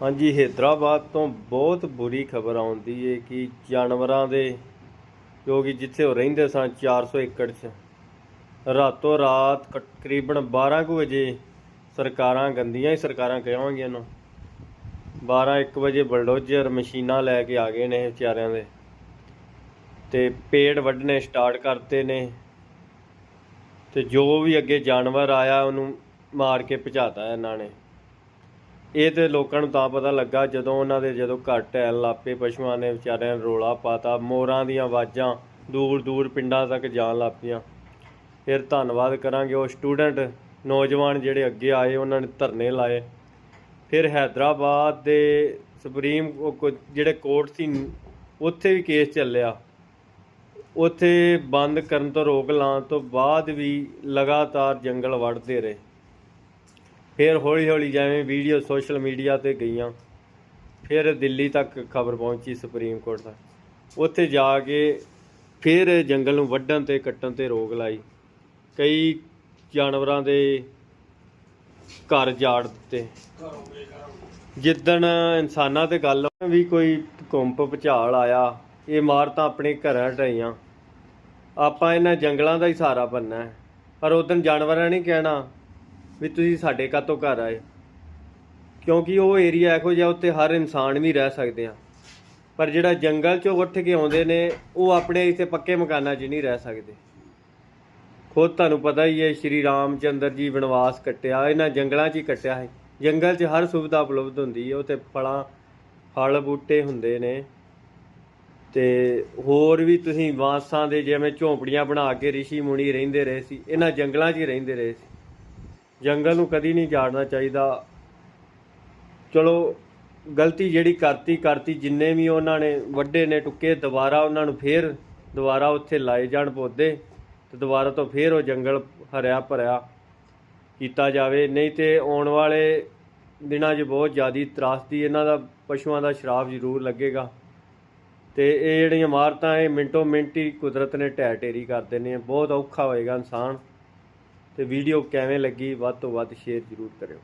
ਹਾਂਜੀ, ਹੈਦਰਾਬਾਦ ਤੋਂ ਬਹੁਤ ਬੁਰੀ ਖਬਰ ਆਉਂਦੀ ਏ ਕਿ ਜਾਨਵਰਾਂ ਦੇ, ਜੋ ਕਿ ਜਿੱਥੇ ਉਹ ਰਹਿੰਦੇ ਸਨ 400 ਏਕੜ 'ਚ, ਰਾਤੋਂ ਰਾਤ ਤਕਰੀਬਨ 12 ਕੁ ਵਜੇ ਸਰਕਾਰਾਂ, ਗੰਦੀਆਂ ਹੀ ਸਰਕਾਰਾਂ ਕਹਾਂਗੀਆਂ ਨੂੰ 12 1 ਵਜੇ ਬਲਡੋਜ਼ਰ ਮਸ਼ੀਨਾਂ ਲੈ ਕੇ ਆ ਗਏ ਨੇ ਇਹ ਵਿਚਾਰਿਆਂ ਦੇ, ਤੇ ਪੇੜ ਵੱਢਣੇ ਸਟਾਰਟ ਕਰਤੇ ਨੇ, ਤੇ ਜੋ ਵੀ ਅੱਗੇ ਜਾਨਵਰ ਆਇਆ ਉਹਨੂੰ ਮਾਰ ਕੇ ਭਜਾਤਾ ਇਹਨਾਂ ਨੇ। ਇਹ ਤੇ ਲੋਕਾਂ ਨੂੰ ਤਾਂ ਪਤਾ ਲੱਗਾ ਜਦੋਂ ਉਹਨਾਂ ਦੇ ਜਦੋਂ ਘਰ ਢਹਿਣ ਲੱਪੇ ਪਸ਼ੂਆਂ ਨੇ ਵਿਚਾਰਿਆਂ ਨੇ ਰੋਲਾ ਪਾਤਾ, ਮੋਰਾਂ ਦੀਆਂ ਆਵਾਜ਼ਾਂ ਦੂਰ ਦੂਰ ਪਿੰਡਾਂ ਤੱਕ ਜਾਣ ਲੱਪੀਆਂ ਫਿਰ ਧੰਨਵਾਦ ਕਰਾਂਗੇ ਉਹ ਸਟੂਡੈਂਟ ਨੌਜਵਾਨ ਜਿਹੜੇ ਅੱਗੇ ਆਏ, ਉਹਨਾਂ ਨੇ ਧਰਨੇ ਲਾਏ। ਫਿਰ ਹੈਦਰਾਬਾਦ ਦੇ ਸੁਪਰੀਮ ਜਿਹੜੇ ਕੋਰਟ ਸੀ, ਉੱਥੇ ਵੀ ਕੇਸ ਚੱਲਿਆ। ਉੱਥੇ ਬੰਦ ਕਰਨ ਤੋਂ ਰੋਕ ਲਾਉਣ ਤੋਂ ਬਾਅਦ ਵੀ ਲਗਾਤਾਰ ਜੰਗਲ ਵੜਦੇ ਰਹੇ। ਫਿਰ ਹੌਲੀ ਹੌਲੀ ਜਿਵੇਂ ਵੀਡੀਓ ਸੋਸ਼ਲ ਮੀਡੀਆ ਤੇ ਗਈਆਂ, ਫਿਰ ਦਿੱਲੀ ਤੱਕ ਖਬਰ ਪਹੁੰਚੀ ਸੁਪਰੀਮ ਕੋਰਟ ਤੱਕ। ਉੱਥੇ ਜਾ ਕੇ ਫਿਰ ਜੰਗਲ ਨੂੰ ਵੱਢਣ ਤੇ ਕੱਟਣ ਤੇ ਰੋਕ ਲਾਈ। ਕਈ ਜਾਨਵਰਾਂ ਦੇ ਘਰ ਜਾੜ ਦਿੱਤੇ। ਜਿੱਦਣ ਇਨਸਾਨਾਂ ਤੇ ਗੱਲ ਵੀ ਕੋਈ ਭੂਕੰਪ ਭੁਚਾਲ ਆਇਆ, ਇਹ ਇਮਾਰਤਾਂ ਆਪਣੇ ਘਰਾਂ ਢਾਈਆਂ। ਆਪਾਂ ਇਹਨਾਂ ਜੰਗਲਾਂ ਦਾ ਹੀ ਸਹਾਰਾ ਬੰਨਾ ਹੈ। ਪਰ ਉਦੋਂ ਜਾਨਵਰਾਂ ਨੇ ਕਹਿਣਾ ਵੀ ਤੁਸੀਂ ਸਾਡੇ ਕਾਤੋਂ ਘਰ ਆਏ? ਕਿਉਂਕਿ ਉਹ ਏਰੀਆ ਇਹੋ ਜਿਹਾ ਉੱਤੇ ਹਰ ਇਨਸਾਨ ਵੀ ਰਹਿ ਸਕਦੇ ਆ। ਪਰ ਜਿਹੜਾ ਜੰਗਲ ਚੋਂ ਉੱਠ ਕੇ ਆਉਂਦੇ ਨੇ, ਉਹ ਆਪਣੇ ਇੱਥੇ ਪੱਕੇ ਮਕਾਨਾਂ 'ਚ ਨਹੀਂ ਰਹਿ ਸਕਦੇ। ਖੁਦ ਤੁਹਾਨੂੰ ਪਤਾ ਹੀ ਹੈ, ਸ਼੍ਰੀ ਰਾਮ ਚੰਦਰ ਜੀ ਵਨਵਾਸ ਕੱਟਿਆ, ਇਹਨਾਂ ਜੰਗਲਾਂ 'ਚ ਹੀ ਕੱਟਿਆ ਹੈ। ਜੰਗਲ 'ਚ ਹਰ ਸੁਵਿਧਾ ਉਪਲਬਧ ਹੁੰਦੀ ਹੈ, ਉੱਥੇ ਫਲਾਂ, ਫਲ ਬੂਟੇ ਹੁੰਦੇ ਨੇ। ਤੇ ਹੋਰ ਵੀ ਤੁਸੀਂ ਵਾਂਸਾਂ ਦੇ ਜਿਵੇਂ ਝੌਂਪੜੀਆਂ ਬਣਾ ਕੇ ਰਿਸ਼ੀ ਮੁਨੀ ਰਹਿੰਦੇ ਰਹੇ ਸੀ, ਇਹਨਾਂ ਜੰਗਲਾਂ 'ਚ ਹੀ ਰਹਿੰਦੇ ਰਹੇ ਸੀ। ਜੰਗਲ ਨੂੰ ਕਦੀ ਨਹੀਂ ਜਾੜਨਾ ਚਾਹੀਦਾ। ਚਲੋ, ਗਲਤੀ ਜਿਹੜੀ ਕਰਤੀ ਕਰਤੀ ਜਿੰਨੇ ਵੀ ਉਹਨਾਂ ਨੇ, ਵੱਡੇ ਨੇ ਟੁੱਕੇ, ਦੁਬਾਰਾ ਉਹਨਾਂ ਨੂੰ ਫੇਰ ਦੁਬਾਰਾ ਉੱਥੇ ਲਾਏ ਜਾਣ ਪੌਦੇ ਤੇ ਦੁਬਾਰਾ ਤੋਂ ਫੇਰ ਉਹ ਜੰਗਲ ਹਰਿਆ ਭਰਿਆ ਕੀਤਾ ਜਾਵੇ। ਨਹੀਂ ਤੇ ਆਉਣ ਵਾਲੇ ਦਿਨਾਂ 'ਚ ਬਹੁਤ ਜ਼ਿਆਦੀ ਤਰਾਸਦੀ ਇਹਨਾਂ ਦਾ, ਪਸ਼ੂਆਂ ਦਾ ਸ਼ਰਾਬ ਜ਼ਰੂਰ ਲੱਗੇਗਾ। ਤੇ ਇਹ ਜਿਹੜੀਆਂ ਇਮਾਰਤਾਂ, ਇਹ ਮਿੰਟੋ ਮਿੰਟ ਹੀ ਕੁਦਰਤ ਨੇ ਢਹਿ ਢੇਰੀ ਕਰ ਦੇਣੇ ਬਹੁਤ ਔਖਾ ਹੋਏਗਾ ਇਨਸਾਨ। ਤੇ ਵੀਡੀਓ ਕਿਵੇਂ ਲੱਗੀ ਵੱਧ ਤੋਂ ਵੱਧ ਸ਼ੇਅਰ ਜ਼ਰੂਰ ਕਰਿਓ।